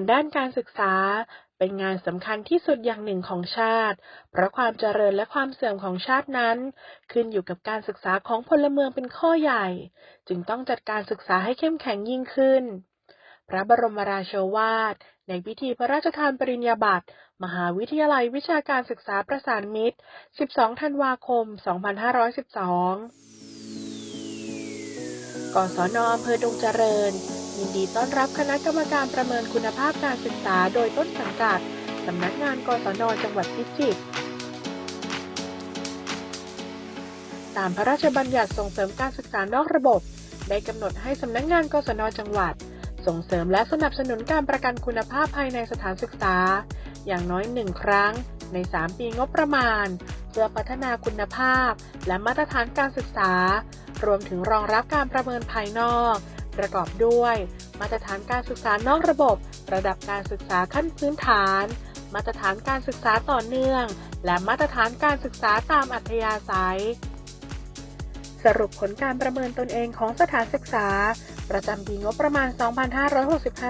านด้านการศึกษา เป็นงานสำคัญที่สุดอย่างหนึ่งของชาติ เพราะความเจริญและความเสื่อมของชาตินั้น ขึ้นอยู่กับการศึกษาของพลเมืองเป็นข้อใหญ่ จึงต้องจัดการศึกษาให้เข้มแข็งยิ่งขึ้น พระบรมราโชวาท ในพิธีพระราชทานปริญญาบัตร มหาวิทยาลัยวิชาการศึกษาประสานมิตร 12 ธันวาคม 2512กศนอำเภอดงเจริญ ยินดีต้อนรับคณะกรรมการประเมินคุณภาพการศึกษาโดยต้นสังกัดสำนักงานกศนจังหวัดพิจิตรตามพระราชบัญญัติส่งเสริมการศึกษานอกระบบ ได้กำหนดให้สำนักงานกศนจังหวัด ส่งเสริมและสนับสนุนการประกันคุณภาพภายในสถานศึกษา อย่างน้อยหนึ่งครั้ง ใน 3 ปีงบประมาณ เพื่อพัฒนาคุณภาพ และมาตรฐานการศึกษา รวมถึงรองรับการประเมินภายนอก ประกอบด้วย มาตรฐานการศึกษานอกระบบ ระดับการศึกษาขั้นพื้นฐาน มาตรฐานการศึกษาต่อเนื่อง และมาตรฐานการศึกษาตามอัธยาศัย สรุปผลการประเมินตนเองของสถานศึกษา ประจำปีงบประมาณ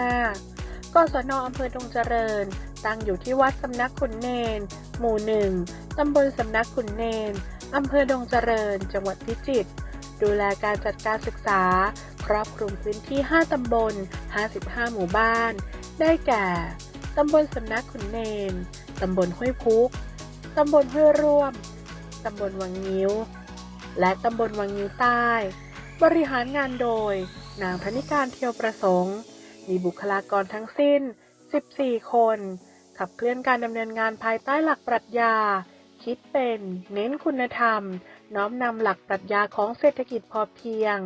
2565 กศนอำเภอดงเจริญ ตั้งอยู่ที่วัดสำนักขุนเนน หมู่หนึ่งตำบลสำนักขุนเนนอำเภอดงเจริญ จังหวัดพิจิตรดูแลการจัดการศึกษา ครอบคลุมพื้นที่ 5 ตำบล 55 หมู่บ้าน ได้แก่ ตำบลสำนักขุนเนน ตำบลห้วยพุก ตำบลห้วยร่วม ตำบลวังงิ้ว และตำบลวังงิ้วใต้ บริหารงานโดย นางพนิการเทียวประสงค์ มีบุคลากรทั้งสิ้น 14 คน ขับเคลื่อนการดำเนินงานภายใต้หลักปรัชญา คิดเป็น เน้นคุณธรรมน้อมนำหลักปรัชญาของเศรษฐกิจพอเพียง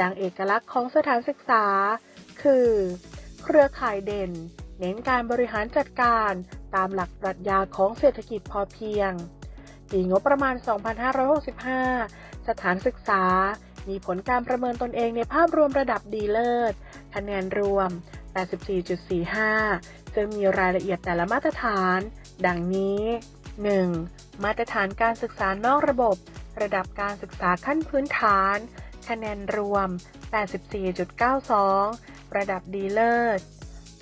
ดังเอกลักษณ์ของสถานศึกษา คือ เครือข่ายเด่น เน้นการบริหารจัดการตามหลักปรัชญาของเศรษฐกิจพอเพียง ปีงบประมาณ 2565 สถานศึกษา มีผลการประเมินตนเองในภาพรวมระดับดีเลิศ คะแนนรวม 84.45 ซึ่งมีรายละเอียดแต่ละมาตรฐาน ดังนี้ 1. มาตรฐานการศึกษานอกระบบ ระดับการศึกษาขั้นพื้นฐาน คะแนนรวม 84.92 ระดับดีเลิศ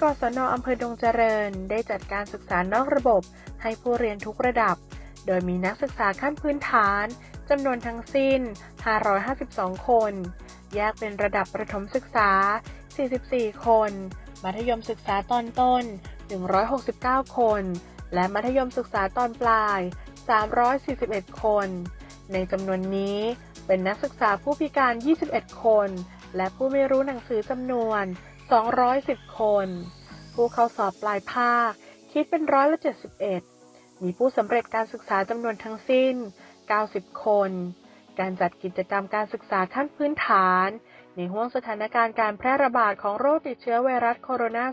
กศนอำเภอดงเจริญ ได้จัดการศึกษานอกระบบ ให้ผู้เรียนทุกระดับ โดยมีนักศึกษาขั้นพื้นฐานจำนวนทั้งสิ้น 552 คน แยกเป็นระดับประถมศึกษา 44 คน มัธยมศึกษาตอนต้น 169 คน และมัธยมศึกษาตอนปลาย 341 คน ในจำนวนนี้ เป็นนักศึกษาผู้พิการ 21 คน และผู้ไม่รู้หนังสือจำนวน 210 คน ผู้เข้าสอบปลายภาค คิดเป็นร้อยละ 71 มีผู้สำเร็จการศึกษาจำนวนทั้งสิ้น 90 คน การจัดกิจกรรมการศึกษาขั้นพื้นฐาน ในห่วงสถานการณ์การแพร่ระบาดของโรคติดเชื้อไวรัสโคโรนา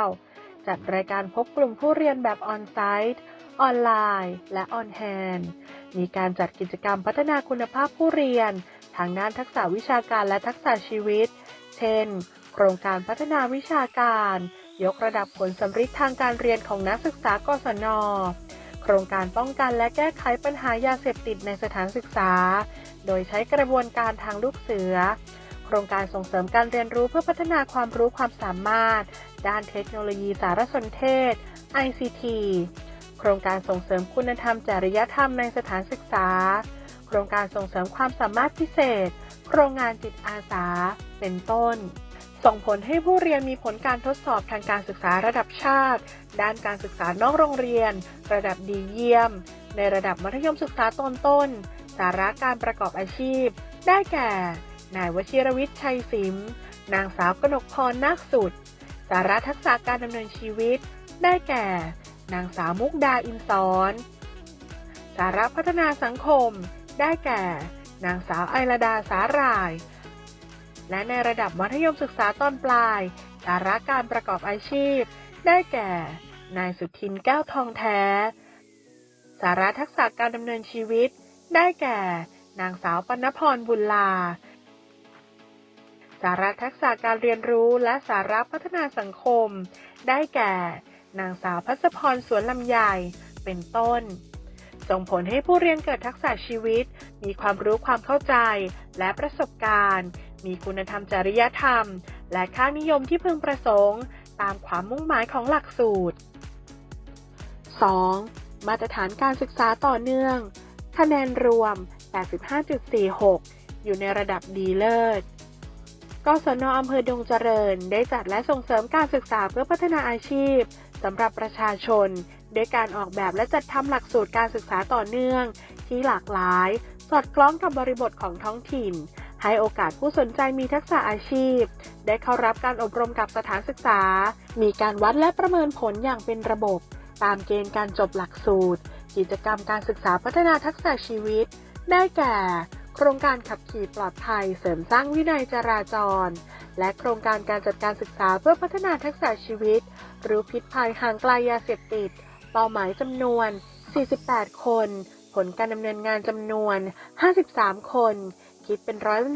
2019 จัดรายการพบกลุ่มผู้เรียนแบบออนไซต์ ออนไลน์ และออนแฮนด์ มีการจัดกิจกรรมพัฒนาคุณภาพผู้เรียน ทางด้านทักษะวิชาการและทักษะชีวิต เช่น โครงการพัฒนาวิชาการ ยกระดับผลสำฤทธิ์ทางการเรียนของนักศึกษากศน โครงการป้องกันและแก้ไขปัญหายาเสพติดในสถานศึกษา โดยใช้กระบวนการทางลูกเสือ โครงการส่งเสริมการเรียนรู้เพื่อพัฒนาความรู้ความสามารถ ด้านเทคโนโลยีสารสนเทศ ICT โครงการส่งเสริมคุณธรรมจริยธรรมในสถานศึกษา โครงการส่งเสริมความสามารถพิเศษ โครงงานจิตอาสา เป็นต้น ส่งผลให้ผู้เรียนมีผลการทดสอบทางการศึกษาระดับชาติ ด้านการศึกษานอกโรงเรียน ระดับดีเยี่ยม ในระดับมัธยมศึกษาตอนต้น สาระการประกอบอาชีพ ได้แก่ นายวชิรวิทย์ชัยสิม นางสาวกนกพรนาคสุด สาระทักษะการดำเนินชีวิต ได้แก่ นางสาวมุกดาอินสอนสาระพัฒนาสังคม ได้แก่ นางสาวไอรดาสาหร่าย และในระดับมัธยมศึกษาตอนปลาย สาระการประกอบอาชีพ ได้แก่ นายสุทินแก้วทองแท้ สาระทักษะการดำเนินชีวิต ได้แก่ นางสาวปนพรบุญลา สาระทักษะการเรียนรู้และสาระพัฒนาสังคม ได้แก่ นางสาวพัชพรสวนลำไยเป็นต้น ส่งผลให้ผู้เรียนเกิดทักษะชีวิต มีความรู้ความเข้าใจและประสบการณ์ มีคุณธรรมจริยธรรม และค่านิยมที่พึงประสงค์ ตามความมุ่งหมายของหลักสูตร 2. มาตรฐานการศึกษาต่อเนื่อง คะแนนรวม 85.46 อยู่ในระดับดีเลิศกศนอำเภอดงเจริญ ได้จัดและส่งเสริมการศึกษาเพื่อพัฒนาอาชีพ สำหรับประชาชน ด้วยการออกแบบและจัดทำหลักสูตรการศึกษาต่อเนื่อง ที่หลากหลาย สอดคล้องกับบริบทของท้องถิ่น ให้โอกาสผู้สนใจมีทักษะอาชีพ ได้เข้ารับการอบรมกับสถานศึกษา มีการวัดและประเมินผลอย่างเป็นระบบ ตามเกณฑ์การจบหลักสูตร กิจกรรมการศึกษาพัฒนาทักษะชีวิต ได้แก่ โครงการขับขี่ปลอดภัย เสริมสร้างวินัยจราจร และโครงการการจัดการศึกษาเพื่อพัฒนาทักษะชีวิต หรู้พิษภัยห่างไกลยาเสพติด เป้าหมายจำนวน 48 คน ผลการดำเนินงานจำนวน 53 คน คิดเป็นร้อยละ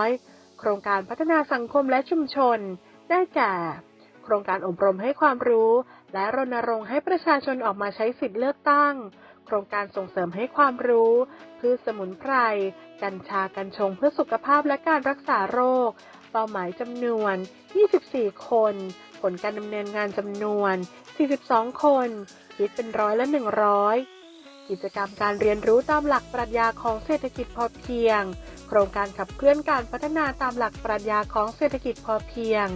100โครงการพัฒนาสังคมและชุมชน ได้แก่ โครงการอบรมให้ความรู้ และรณรงค์ให้ประชาชนออกมาใช้สิทธิเลือกตั้ง โครงการส่งเสริมให้ความรู้ พืชสมุนไพร กัญชากัญชงเพื่อสุขภาพและการรักษาโรค เป้าหมายจำนวน 24 คน ผลการดำเนินงานจำนวน 42 คนคิดเป็นร้อยละ 100 กิจกรรมการเรียนรู้ตามหลักปรัชญาของเศรษฐกิจพอเพียง โครงการขับเคลื่อนการพัฒนาตามหลักปรัชญาของเศรษฐกิจพอเพียง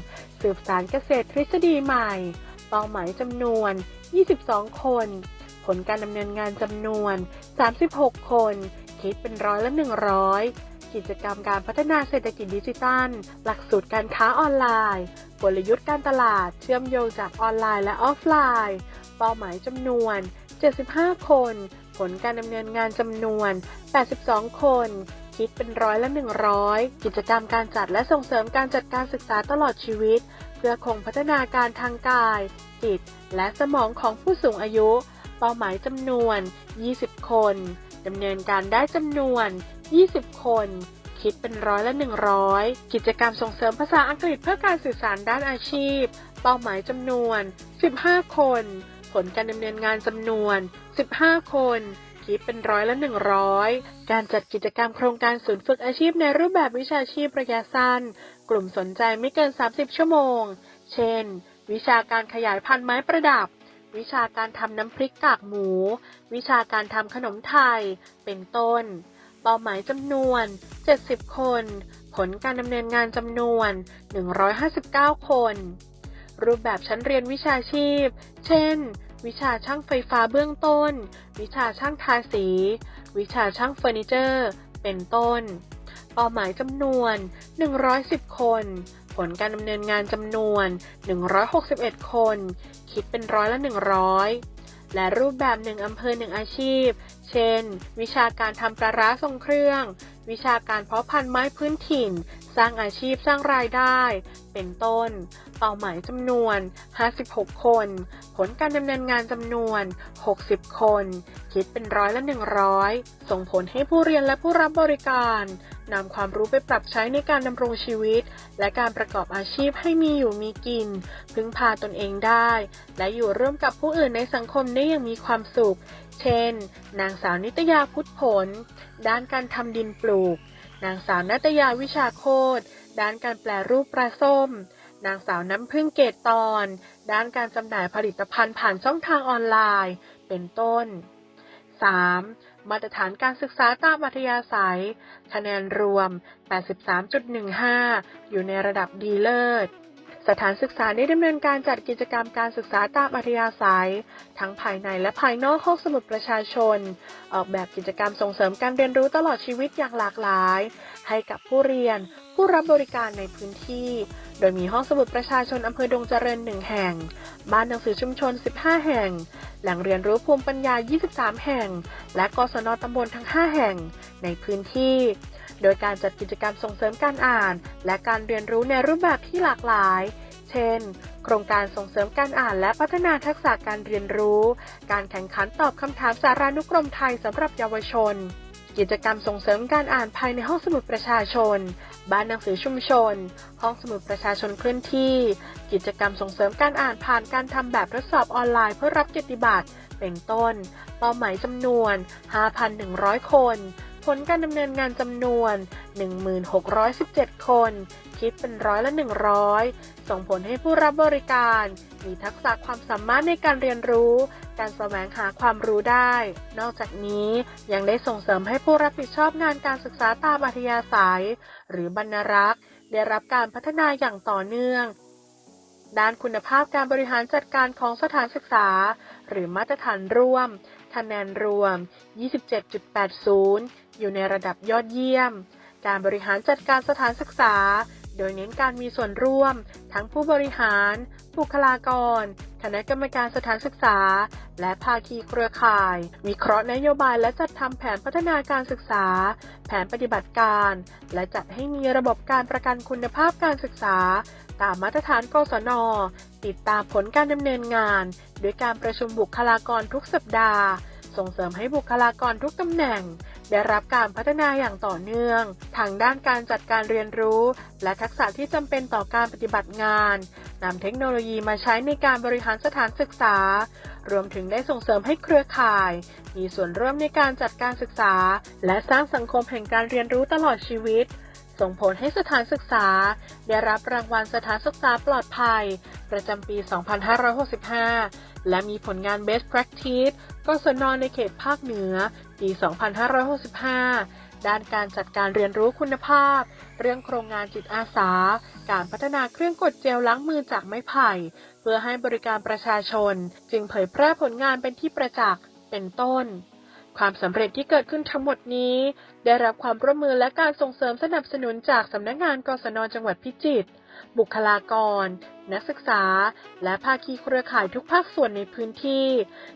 สืบสารเกษตรทฤษฎีใหม่ เป้าหมายจำนวน 22 คน ผลการดำเนินงานจำนวน 36 คน คิดเป็นร้อยละ 100 กิจกรรมการพัฒนาเศรษฐกิจดิจิทัล หลักสูตรการค้าออนไลน์ กลยุทธ์การตลาด เชื่อมโยงจากออนไลน์และออฟไลน์ เป้าหมายจำนวน 75 คน ผลการดำเนินงานจำนวน 82 คน คิดเป็นร้อยละ 100 กิจกรรมการจัดและส่งเสริมการจัดการศึกษาตลอดชีวิต เพื่อคงพัฒนาการทางกาย จิต และสมองของผู้สูงอายุ เป้าหมายจำนวน 20 คนดำเนินการได้จำนวน 20 คน คิดเป็นร้อยละ 100 กิจกรรมส่งเสริมภาษาอังกฤษเพื่อการสื่อสารด้านอาชีพ เป้าหมายจำนวน 15 คน ผลการดำเนินงานจำนวน 15 คนคิดเป็นร้อยละ 100 การจัดกิจกรรมโครงการศูนย์ฝึกอาชีพในรูปแบบวิชาชีพระยะสั้น กลุ่มสนใจไม่เกิน 30 ชั่วโมง เช่น วิชาการขยายพันธุ์ไม้ประดับ วิชาการทำน้ำพริกกากหมู วิชาการทำขนมไทย เป็นต้น เป้าหมายจำนวน 70 คน ผลการดำเนินงานจำนวน 159 คน รูปแบบชั้นเรียนวิชาชีพ เช่น วิชาช่างไฟฟ้าเบื้องต้น วิชาช่างทาสี วิชาช่างเฟอร์นิเจอร์ เป็นต้น เป้าหมายจำนวน 110 คน ผลการดำเนินงานจำนวน 161 คน คิดเป็นร้อยละ 100และรูปแบบหนึ่งอำเภอหนึ่งอาชีพ เช่น วิชาการทำปลาร้าทรงเครื่อง วิชาการเพาะพันธุ์ไม้พื้นถิ่น สร้างอาชีพสร้างรายได้ เป็นต้น เป้าหมายจำนวน 56 คน ผลการดำเนินงานจำนวน 60 คน คิดเป็นร้อยละ 100 ส่งผลให้ผู้เรียนและผู้รับบริการนำความรู้ไปปรับใช้ในการดำรงชีวิต และการประกอบอาชีพให้มีอยู่มีกิน พึ่งพาตนเองได้ และอยู่ร่วมกับผู้อื่นในสังคมได้อย่างมีความสุข เช่น นางสาวนิตยาพุทธผล ด้านการทำดินปลูก นางสาวนัตยาวิชาโคตรด้านการแปลรูปปลาส้ม นางสาวน้ำพึ่งเกตตอน ด้านการจำหน่ายผลิตภัณฑ์ผ่านช่องทางออนไลน์ เป็นต้น 3. มาตรฐานการศึกษาตามอัธยาศัย คะแนนรวม 83.15 อยู่ในระดับดีเลิศ สถานศึกษาได้ดำเนินการจัดกิจกรรมการศึกษาตามอัธยาศัย ทั้งภายในและภายนอกห้องสมุดประชาชน ออกแบบกิจกรรมส่งเสริมการเรียนรู้ตลอดชีวิตอย่างหลากหลาย ให้กับผู้เรียน ผู้รับบริการในพื้นที่ โดยมีห้องสมุดประชาชนอำเภอดงเจริญหนึ่งแห่ง บ้านหนังสือชุมชน 15 แห่ง แหล่งเรียนรู้ภูมิปัญญา 23 แห่ง และกศนตำบลทั้ง 5 แห่งในพื้นที่โดยการจัดกิจกรรมส่งเสริมการอ่าน และการเรียนรู้ในรูปแบบที่หลากหลาย เช่น โครงการส่งเสริมการอ่านและพัฒนาทักษะการเรียนรู้ การแข่งขันตอบคำถามสารานุกรมไทยสำหรับเยาวชน กิจกรรมส่งเสริมการอ่านภายในห้องสมุดประชาชน บ้านหนังสือชุมชน ห้องสมุดประชาชนเคลื่อนที่ กิจกรรมส่งเสริมการอ่านผ่านการทำแบบทดสอบออนไลน์เพื่อรับเกียรติบัตรเป็นต้น เป้าหมายจำนวน 5,100 คน ผลการดำเนินงานจำนวน 1617 คน คิดเป็นร้อยละ 100 ส่งผลให้ผู้รับบริการ มีทักษะความสามารถในการเรียนรู้ การแสวงหาความรู้ได้ นอกจากนี้ยังได้ส่งเสริมให้ผู้รับผิดชอบงานการศึกษาตามอัธยาศัย หรือบรรณรักษ์ ได้รับการพัฒนาอย่างต่อเนื่องด้านคุณภาพการบริหารจัดการของสถานศึกษา หรือมาตรฐานร่วม คะแนนรวม 27.80 อยู่ในระดับยอดเยี่ยม การบริหารจัดการสถานศึกษา โดยเน้นการมีส่วนร่วม ทั้งผู้บริหาร บุคลากร คณะกรรมการสถานศึกษา และภาคีเครือข่าย วิเคราะห์นโยบายและจัดทำแผนพัฒนาการศึกษา แผนปฏิบัติการ และจัดให้มีระบบการประกันคุณภาพการศึกษา ตามมาตรฐานกศน ติดตามผลการดำเนินงานโดยการประชุมบุคลากรทุกสัปดาห์ ส่งเสริมให้บุคลากรทุกตำแหน่ง ได้รับการพัฒนาอย่างต่อเนื่องทางด้านการจัดการเรียนรู้ และทักษะที่จำเป็นต่อการปฏิบัติงานนำเทคโนโลยีมาใช้ในการบริหารสถานศึกษา รวมถึงได้ส่งเสริมให้เครือข่าย มีส่วนร่วมในการจัดการศึกษา และสร้างสังคมแห่งการเรียนรู้ตลอดชีวิต ส่งผลให้สถานศึกษา ได้รับรางวัลสถานศึกษาปลอดภัย ประจำปี 2565 และมีผลงาน Best Practice กศนในเขตภาคเหนือ ปี 2565 ด้านการจัดการเรียนรู้คุณภาพ เรื่องโครงงานจิตอาสา การพัฒนาเครื่องกดเจลล้างมือจากไม้ไผ่ เพื่อให้บริการประชาชน จึงเผยแพร่ผลงานเป็นที่ประจักษ์ เป็นต้น ความสำเร็จที่เกิดขึ้นทั้งหมดนี้ ได้รับความร่วมมือและการส่งเสริมสนับสนุนจากสำนักงานกศนจังหวัดพิจิตร บุคลากร นักศึกษา และภาคีเครือข่ายทุกภาคส่วนในพื้นที่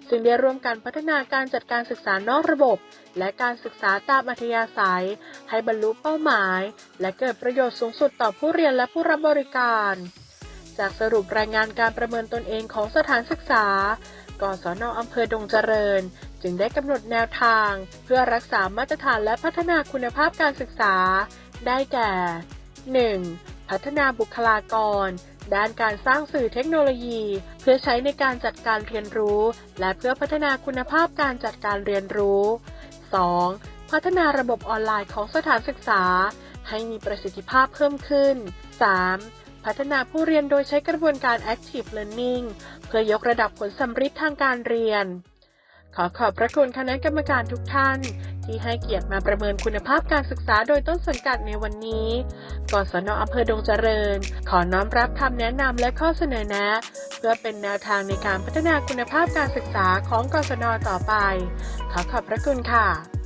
ซึ่งได้ร่วมกันพัฒนาการจัดการศึกษานอกระบบ และการศึกษาตามอัธยาศัย ให้บรรลุเป้าหมาย และเกิดประโยชน์สูงสุดต่อผู้เรียนและผู้รับบริการ จากสรุปรายงานการประเมินตนเองของสถานศึกษากศนอำเภอดงเจริญ จึงได้กำหนดแนวทาง เพื่อรักษามาตรฐานและพัฒนาคุณภาพการศึกษา ได้แก่ 1. พัฒนาบุคลากร ด้านการสร้างสื่อเทคโนโลยี เพื่อใช้ในการจัดการเรียนรู้ และเพื่อพัฒนาคุณภาพการจัดการเรียนรู้ 2. พัฒนาระบบออนไลน์ของสถานศึกษา ให้มีประสิทธิภาพเพิ่มขึ้น 3. พัฒนาผู้เรียนโดยใช้กระบวนการ Active Learning เพื่อยกระดับผลสำฤทธิ์ทางการเรียน ขอขอบพระคุณคณะกรรมการทุกท่าน ที่ให้เกียรติมาประเมินคุณภาพการศึกษาโดยต้นสังกัดในวันนี้ กศนอำเภอดงเจริญ ขอน้อมรับคำแนะนำและข้อเสนอแนะ เพื่อเป็นแนวทางในการพัฒนาคุณภาพการศึกษาของกศนต่อไป ขอขอบพระคุณค่ะ